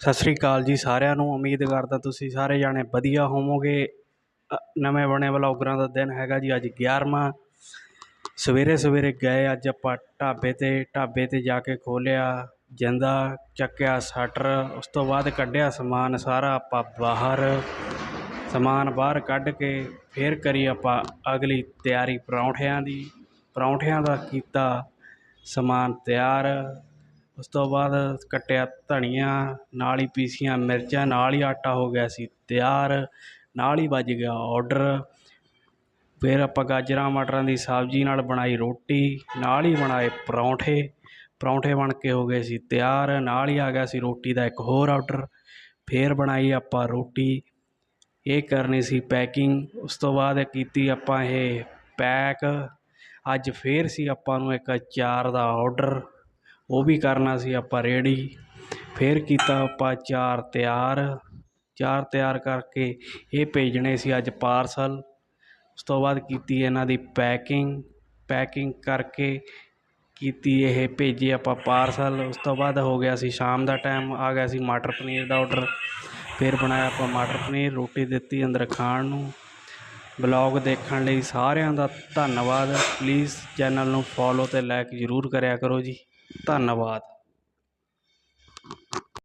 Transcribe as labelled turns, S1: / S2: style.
S1: ਸਤਿ ਸ੍ਰੀ ਅਕਾਲ ਜੀ ਸਾਰਿਆਂ ਨੂੰ, ਉਮੀਦ ਕਰਦਾ ਤੁਸੀਂ ਸਾਰੇ ਜਾਣੇ ਵਧੀਆ ਹੋਵੋਗੇ। ਨਵੇਂ ਬਣੇ ਵਲੌਗਰਾਂ ਦਾ ਦਿਨ ਹੈਗਾ ਜੀ ਅੱਜ 11ਵਾਂ ਸਵੇਰੇ ਸਵੇਰੇ ਗਏ ਅੱਜ ਆਪਾਂ ਢਾਬੇ ਤੇ ਢਾਬੇ ਤੇ ਜਾ ਕੇ ਖੋਲਿਆ, ਜਿੰਦਾ ਚੱਕਿਆ ਸ਼ਟਰ, ਉਸ ਤੋਂ ਬਾਅਦ ਕੱਢਿਆ ਸਮਾਨ ਸਾਰਾ ਆਪਾਂ ਬਾਹਰ। ਸਮਾਨ ਬਾਹਰ ਕੱਢ ਕੇ ਫੇਰ ਕਰੀ ਆਪਾਂ ਅਗਲੀ ਤਿਆਰੀ ਪਰੌਂਠਿਆਂ ਦੀ। ਪਰੌਂਠਿਆਂ ਦਾ ਕੀਤਾ ਸਮਾਨ ਤਿਆਰ। ਉਸ ਤੋਂ ਬਾਅਦ ਕੱਟਿਆ ਧਨੀਆ, ਨਾਲ ਹੀ ਪੀਸੀਆਂ ਮਿਰਚਾਂ, ਨਾਲ ਹੀ ਆਟਾ ਹੋ ਗਿਆ ਸੀ ਤਿਆਰ, ਨਾਲ ਹੀ ਵੱਜ ਗਿਆ ਔਡਰ ਫਿਰ ਆਪਾਂ ਗਾਜਰਾਂ, ਮਟਰਾਂ ਦੀ ਸਬਜ਼ੀ ਨਾਲ ਬਣਾਈ ਰੋਟੀ, ਨਾਲ ਹੀ ਬਣਾਏ ਪਰੌਂਠੇ। ਪਰੌਂਠੇ ਬਣ ਕੇ ਹੋ ਗਏ ਸੀ ਤਿਆਰ, ਨਾਲ ਹੀ ਆ ਗਿਆ ਸੀ ਰੋਟੀ ਦਾ ਇੱਕ ਹੋਰ ਔਡਰ ਫਿਰ ਬਣਾਈ ਆਪਾਂ ਰੋਟੀ। ਇਹ ਕਰਨੀ ਸੀ ਪੈਕਿੰਗ ਉਸ ਤੋਂ ਬਾਅਦ ਕੀਤੀ ਆਪਾਂ ਇਹ ਪੈਕ ਅੱਜ ਫੇਰ ਸੀ ਆਪਾਂ ਨੂੰ ਇੱਕ ਅਚਾਰ ਦਾ ਔਡਰ ਉਹ ਵੀ ਕਰਨਾ ਸੀ ਆਪਾਂ ਰੇਡੀ ਫਿਰ ਕੀਤਾ ਆਪਾਂ ਚਾਰ ਤਿਆਰ। ਚਾਰ ਤਿਆਰ ਕਰਕੇ ਇਹ ਭੇਜਣੇ ਸੀ ਅੱਜ ਪਾਰਸਲ ਉਸ ਤੋਂ ਬਾਅਦ ਕੀਤੀ ਇਹਨਾਂ ਦੀ ਪੈਕਿੰਗ ਪੈਕਿੰਗ ਕਰਕੇ ਕੀਤੀ ਇਹ ਭੇਜੇ ਆਪਾਂ ਪਾਰਸਲ ਉਸ ਤੋਂ ਬਾਅਦ ਹੋ ਗਿਆ ਸੀ ਸ਼ਾਮ ਦਾ ਟਾਈਮ ਆ ਗਿਆ ਸੀ ਮਟਰ ਪਨੀਰ ਦਾ ਆਰਡਰ ਫਿਰ ਬਣਾਇਆ ਆਪਾਂ ਮਟਰ ਪਨੀਰ, ਰੋਟੀ ਦਿੱਤੀ ਅੰਦਰ ਖਾਣ ਨੂੰ। ਬਲੌਗ ਦੇਖਣ ਲਈ ਸਾਰਿਆਂ ਦਾ ਧੰਨਵਾਦ। ਪਲੀਜ਼ ਚੈਨਲ ਨੂੰ ਫੋਲੋ ਤੇ ਲਾਈਕ ਜ਼ਰੂਰ ਕਰਿਆ ਕਰੋ ਜੀ। ਧੰਨਵਾਦ।